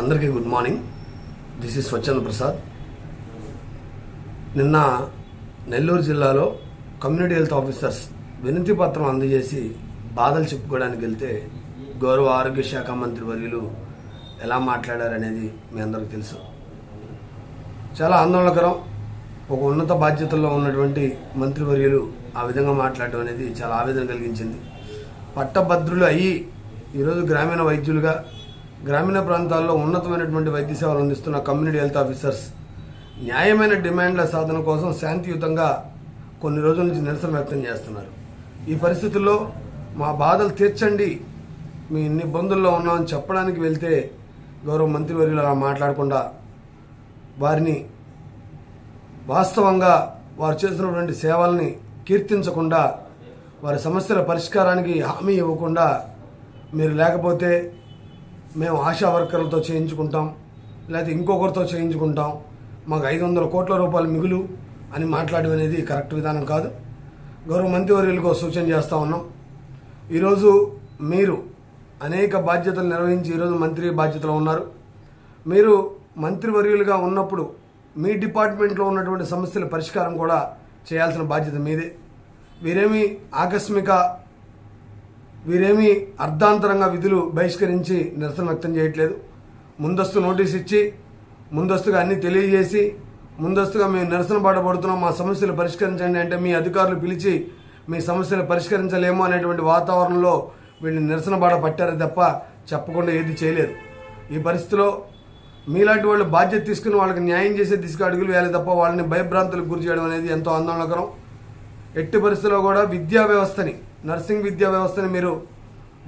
అందరికీ good morning. This is స్వచ్ఛంద ప్రసాద్. నిన్న నెల్లూరు జిల్లాలో కమ్యూనిటీ హెల్త్ ఆఫీసర్స్ వినతి పత్రం అందజేసి బాధలు చెప్పుకోవడానికి వెళ్తే గౌరవ ఆరోగ్య శాఖ మంత్రి వర్యులు ఎలా మాట్లాడారనేది మీ అందరికీ తెలుసు. చాలా ఆందోళనకరం. ఒక ఉన్నత బాధ్యతల్లో ఉన్నటువంటి మంత్రివర్యులు ఆ విధంగా మాట్లాడడం అనేది చాలా ఆవేదన కలిగించింది. పట్టభద్రులు అయ్యి ఈరోజు గ్రామీణ వైద్యులుగా గ్రామీణ ప్రాంతాల్లో ఉన్నతమైనటువంటి వైద్య సేవలు అందిస్తున్న కమ్యూనిటీ హెల్త్ ఆఫీసర్స్ న్యాయమైన డిమాండ్ల సాధన కోసం శాంతియుతంగా కొన్ని రోజుల నుంచి నిరసన వ్యక్తం చేస్తున్నారు. ఈ పరిస్థితుల్లో మా బాధలు తీర్చండి. మీ ఇన్ని ఇబ్బందుల్లో ఉన్నామని చెప్పడానికి వెళ్తే గౌరవ మంత్రివర్యులు అలా మాట్లాడకుండా వారిని వాస్తవంగా వారు చేస్తున్నటువంటి సేవల్ని కీర్తించకుండా వారి సమస్యల పరిష్కారానికి హామీ ఇవ్వకుండా మీరు లేకపోతే మేము ఆశా వర్కర్లతో చేయించుకుంటాం లేకపోతే ఇంకొకరితో చేయించుకుంటాం. మాకు ఐదు వందల కోట్ల రూపాయలు మిగులు అని మాట్లాడడం అనేది కరెక్ట్ విధానం కాదు. గౌరవ మంత్రివర్యులకు సూచన చేస్తూ ఉన్నాం. ఈరోజు మీరు అనేక బాధ్యతలు నిర్వహించి ఈరోజు మంత్రి బాధ్యతలో ఉన్నారు. మీరు మంత్రివర్యులుగా ఉన్నప్పుడు మీ డిపార్ట్మెంట్లో ఉన్నటువంటి సమస్యల పరిష్కారం కూడా చేయాల్సిన బాధ్యత మీదే. మీరేమి ఆకస్మిక వీరేమీ అర్ధాంతరంగా విధులు బహిష్కరించి నిరసన వ్యక్తం చేయట్లేదు. ముందస్తు నోటీస్ ఇచ్చి ముందస్తుగా అన్ని తెలియజేసి ముందస్తుగా మేము నిరసన పడబడుతున్నాం మా సమస్యలు పరిష్కరించండి అంటే మీ అధికారులు పిలిచి మీ సమస్యలు పరిష్కరించలేము అనేటువంటి వాతావరణంలో వీళ్ళు నిరసన బాట పట్టారు తప్ప చెప్పకుండా ఏది చేయలేదు. ఈ పరిస్థితిలో మీలాంటి వాళ్ళు బాధ్యత తీసుకుని వాళ్ళకి న్యాయం చేసే దిశగా అడుగులు వేయాలి తప్ప వాళ్ళని భయభ్రాంతులకు గురి చేయడం అనేది ఎంతో ఆందోళనకరం. ఎట్టి పరిస్థితుల్లో కూడా విద్యా వ్యవస్థని నర్సింగ్ విద్యా వ్యవస్థని మీరు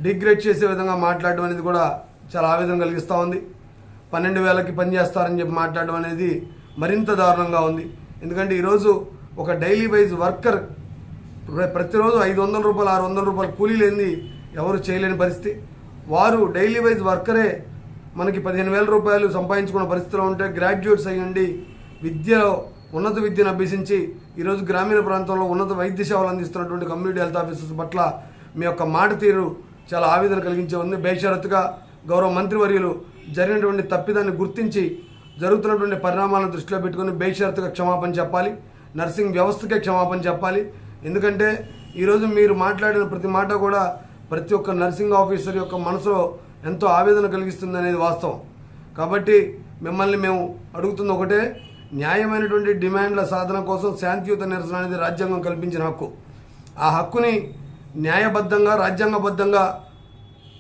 డిగ్రేడ్ చేసే విధంగా మాట్లాడడం అనేది కూడా చాలా ఆవేదన కలిగిస్తూ ఉంది. పన్నెండు వేలకి పనిచేస్తారని చెప్పి మాట్లాడడం అనేది మరింత దారుణంగా ఉంది. ఎందుకంటే ఈరోజు ఒక డైలీ వైజ్ వర్కర్ ప్రతిరోజు ఐదు వందల రూపాయలు ఆరు వందల రూపాయలు కూలీ లేనిది ఎవరు చేయలేని పరిస్థితి. వారు డైలీ వైజ్ వర్కరే మనకి పదిహేను వేల రూపాయలు సంపాదించుకున్న పరిస్థితిలో ఉంటే గ్రాడ్యుయేట్స్ అయ్యండి విద్యలో ఉన్నత విద్యను అభ్యసించి ఈరోజు గ్రామీణ ప్రాంతంలో ఉన్నత వైద్య సేవలు అందిస్తున్నటువంటి కమ్యూనిటీ హెల్త్ ఆఫీసర్స్ పట్ల మీ యొక్క మాట తీరు చాలా ఆవేదన కలిగించే ఉంది. బేషరతుగా గౌరవ మంత్రివర్యులు జరిగినటువంటి తప్పిదాన్ని గుర్తించి జరుగుతున్నటువంటి పరిణామాలను దృష్టిలో పెట్టుకుని బేషరతుగా క్షమాపణ చెప్పాలి. నర్సింగ్ వ్యవస్థకే క్షమాపణ చెప్పాలి. ఎందుకంటే ఈరోజు మీరు మాట్లాడిన ప్రతి మాట కూడా ప్రతి ఒక్క నర్సింగ్ ఆఫీసర్ యొక్క మనసులో ఎంతో ఆవేదన కలిగిస్తుంది అనేది వాస్తవం. కాబట్టి మిమ్మల్ని మేము అడుగుతున్న ఒకటే న్యాయమైనటువంటి డిమాండ్ల సాధన కోసం శాంతియుత నిరసన అనేది రాజ్యాంగం కల్పించిన హక్కు. ఆ హక్కుని న్యాయబద్ధంగా రాజ్యాంగబద్ధంగా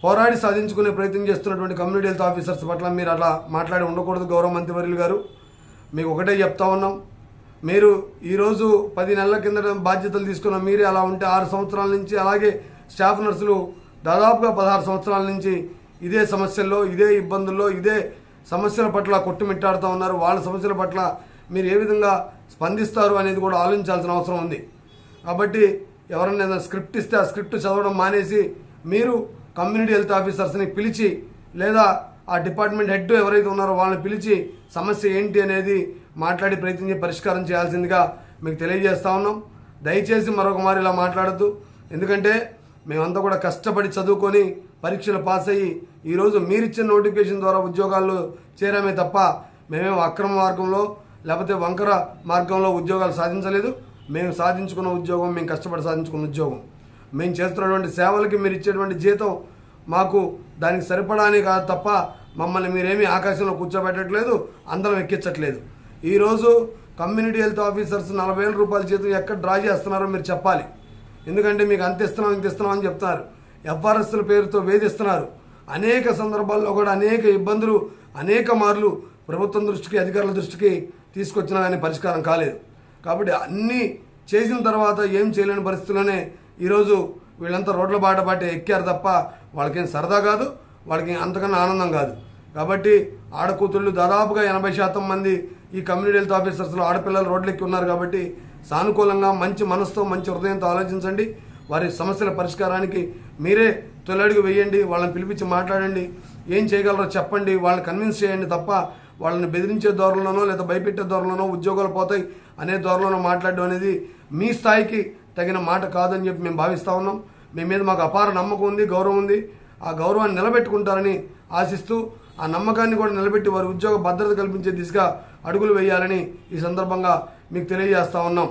పోరాడి సాధించుకునే ప్రయత్నం చేస్తున్నటువంటి కమ్యూనిటీ హెల్త్ ఆఫీసర్స్ పట్ల మీరు అలా మాట్లాడి ఉండకూడదు గౌరవ మంత్రివర్యులు గారు. మీకు ఒకటే చెప్తా ఉన్నాం. మీరు ఈరోజు పది నెలల కిందట బాధ్యతలు తీసుకున్న మీరే అలా ఉంటే ఆరు సంవత్సరాల నుంచి అలాగే స్టాఫ్ నర్సులు దాదాపుగా పదహారు సంవత్సరాల నుంచి ఇదే సమస్యల్లో ఇదే ఇబ్బందుల్లో ఇదే సమస్యల పట్ల కొట్టుమిట్టాడుతూ ఉన్నారు. వాళ్ళ సమస్యల పట్ల మీరు ఏ విధంగా స్పందిస్తారు అనేది కూడా ఆలోచించాల్సిన అవసరం ఉంది. కాబట్టి ఎవరైనా స్క్రిప్ట్ ఇస్తే ఆ స్క్రిప్ట్ చదవడం మానేసి మీరు కమ్యూనిటీ హెల్త్ ఆఫీసర్స్ని పిలిచి లేదా ఆ డిపార్ట్మెంట్ హెడ్ ఎవరైతే ఉన్నారో వాళ్ళని పిలిచి సమస్య ఏంటి అనేది మాట్లాడి ప్రయత్నించి పరిష్కారం చేయాల్సిందిగా మీకు తెలియజేస్తా ఉన్నాం. దయచేసి మరొక మారి ఇలా మాట్లాడద్దు. ఎందుకంటే మేమంతా కూడా కష్టపడి చదువుకొని పరీక్షలు పాస్ అయ్యి ఈరోజు మీరిచ్చిన నోటిఫికేషన్ ద్వారా ఉద్యోగాల్లో చేరామే తప్ప మేమేం అక్రమ మార్గంలో లేకపోతే వంకర మార్గంలో ఉద్యోగాలు సాధించలేదు. మేము సాధించుకున్న ఉద్యోగం మేము కష్టపడి సాధించుకున్న ఉద్యోగం. మేము చేస్తున్నటువంటి సేవలకి మీరు ఇచ్చేటువంటి జీతం మాకు దానికి సరిపడానే కాదు తప్ప మమ్మల్ని మీరేమీ ఆకాశంలో కూర్చోబెట్టట్లేదు అందరం ఎక్కించట్లేదు. ఈరోజు కమ్యూనిటీ హెల్త్ ఆఫీసర్స్ నలభై వేల రూపాయల జీతం ఎక్కడ డ్రా చేస్తున్నారో మీరు చెప్పాలి. ఎందుకంటే మీకు అంత ఇస్తున్నాం ఇంత ఇస్తున్నాం అని చెప్తున్నారు. ఎఫ్ఆర్ఎస్ల పేరుతో వేధిస్తున్నారు. అనేక సందర్భాల్లో కూడా అనేక ఇబ్బందులు అనేక మార్లు ప్రభుత్వం దృష్టికి అధికారుల దృష్టికి తీసుకొచ్చినా కానీ పరిష్కారం కాలేదు. కాబట్టి అన్నీ చేసిన తర్వాత ఏం చేయలేని పరిస్థితుల్లోనే ఈరోజు వీళ్ళంతా రోడ్ల బాట బాట ఎక్కారు తప్ప వాళ్ళకేం సరదా కాదు వాళ్ళకి అంతకన్నా ఆనందం కాదు. కాబట్టి ఆడకూతుళ్ళు దాదాపుగా ఎనభై శాతం మంది ఈ కమ్యూనిటీ హెల్త్ ఆఫీసర్స్లో ఆడపిల్లలు రోడ్లెక్కి ఉన్నారు కాబట్టి సానుకూలంగా మంచి మనసుతో మంచి హృదయంతో ఆలోచించండి. వారి సమస్యల పరిష్కారానికి మీరే తొలడుగు వేయండి వాళ్ళని పిలిపించి మాట్లాడండి. ఏం చేయగలరో చెప్పండి వాళ్ళని కన్విన్స్ చేయండి తప్ప వాళ్ళని బెదిరించే ధోరణిలోనో లేదా భయపెట్టే ధోరణిలోనో ఉద్యోగాలు పోతాయి. అనే ధోరణిలోనో మాట్లాడడం అనేది మీ స్థాయికి తగిన మాట కాదని చెప్పి మేము భావిస్తా ఉన్నాం. మీ మీద మాకు అపార నమ్మకం ఉంది గౌరవం ఉంది. ఆ గౌరవాన్ని నిలబెట్టుకుంటారని ఆశిస్తూ ఆ నమ్మకాన్ని కూడా నిలబెట్టి వారి ఉద్యోగ భద్రత కల్పించే దిశగా అడుగులు వేయాలని ఈ సందర్భంగా మీకు తెలియజేస్తా ఉన్నాం.